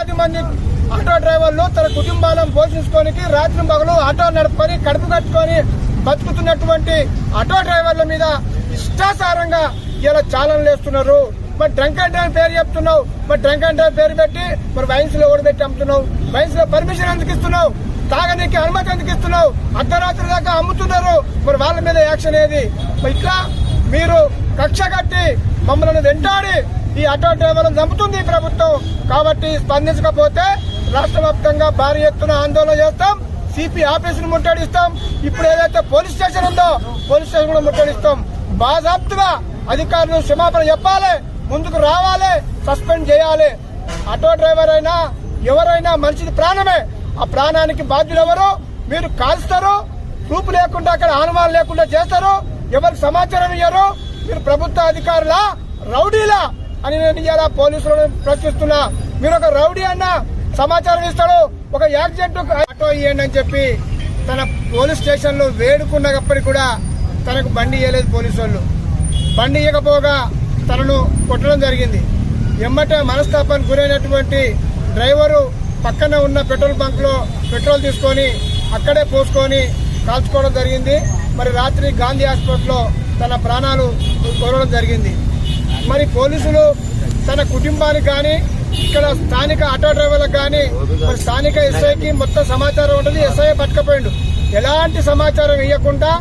వందలాది మంది ఆటో డ్రైవర్లు తన కుటుంబాలను పోషించుకోనికి రాత్రి పగలు ఆటో నడుపుకొని కడుపు కట్టుకొని బతుకుతున్నటువంటి ఆటో డ్రైవర్ల మీద ఇష్టాసారంగా ఇలా చాలనలు వేస్తున్నారు. మరి డ్రంక్ అండ్ డ్రైవ్ పేరు చెప్తున్నావు. మరి డ్రంక్ అండ్ డ్రైవ్ పేరు పెట్టి మరి వైన్స్లో ఓడిపెట్టి అమ్ముతున్నావు. వైన్స్లో పర్మిషన్ ఎందుకు ఇస్తున్నావు? తాగనీకి అనుమతి ఎందుకు ఇస్తున్నావు? అర్ధరాత్రి దాకా అమ్ముతున్నారు. మరి వాళ్ళ మీద యాక్షన్ ఏది? ఇట్లా మీరు కక్ష కట్టి మమ్మల్ని వెంటాడి ఈ ఆటో డ్రైవర్లను చంపుతుంది ఈ ప్రభుత్వం. కాబట్టి స్పందించకపోతే రాష్ట్ర వ్యాప్తంగా భారీ ఎత్తున ఆందోళన చేస్తాం. సిపి ఆఫీసును ముట్టడిస్తాం. ఇప్పుడు ఏదైతే పోలీస్ స్టేషన్ ఉందో పోలీస్ స్టేషన్ కూడా ముట్టడిస్తాం. బాజాప్తుగా అధికారులు క్షమాపణ చెప్పాలి. ముందుకు రావాలి. సస్పెండ్ చేయాలి. ఆటో డ్రైవర్ అయినా ఎవరైనా మనిషిది ప్రాణమే. ఆ ప్రాణానికి బాధ్యులు ఎవరు మీరు కాల్స్తారు. ప్రూఫ్ లేకుండా అక్కడ ఆనుమానం లేకుండా చేస్తారు. ఎవరికి సమాచారం ఇయ్యరు? మీరు ప్రభుత్వ అధికారుల? రౌడీలా? అని నేను ఇలా పోలీసులను ప్రశ్నిస్తున్నా. మీరు ఒక రౌడీ అన్న సమాచారం ఇస్తాడు. ఒక యాక్సిడెంట్ ఆటో ఇవ్వండి అని చెప్పి తన పోలీస్ స్టేషన్లో వేడుకున్నప్పటికీ కూడా తనకు బండి ఇవ్వలేదు పోలీసు వాళ్ళు బండి ఇవ్వకపోగా తనను కొట్టడం జరిగింది. ఎమ్మట మనస్తాపానికి గురైనటువంటి డ్రైవరు పక్కన ఉన్న పెట్రోల్ బంక్లో పెట్రోల్ తీసుకొని అక్కడే పోసుకొని కాల్చుకోవడం జరిగింది. మరి రాత్రి గాంధీ హాస్పిటల్లో తన ప్రాణాలు కోరడం జరిగింది. మరి పోలీసులు తన కుటుంబానికి కానీ ఇక్కడ స్థానిక ఆటో డ్రైవర్లకు కానీ మరి స్థానిక ఎస్ఐకి మొత్తం సమాచారం ఉంటుంది. ఎస్ఐ పట్టుకపోయిండు. ఎలాంటి సమాచారం ఇవ్వకుండా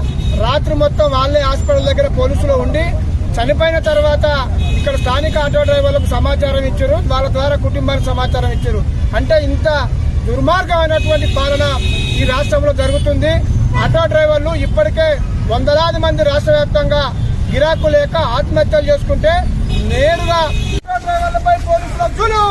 రాత్రి మొత్తం వాళ్ళే హాస్పిటల్ దగ్గర పోలీసులు ఉండి చనిపోయిన తర్వాత ఇక్కడ స్థానిక ఆటో డ్రైవర్లకు సమాచారం ఇచ్చారు. వాళ్ళ ద్వారా కుటుంబానికి సమాచారం ఇచ్చారు. అంటే ఇంత దుర్మార్గమైనటువంటి పాలన ఈ రాష్ట్రంలో జరుగుతుంది. ఆటో డ్రైవర్లు ఇప్పటికే వందలాది మంది రాష్ట్ర వ్యాప్తంగా గిరాకు లేక ఆత్మహత్యలు చేసుకుంటే నేరుగా ఆటో డ్రైవర్లపై పోలీసుల జులు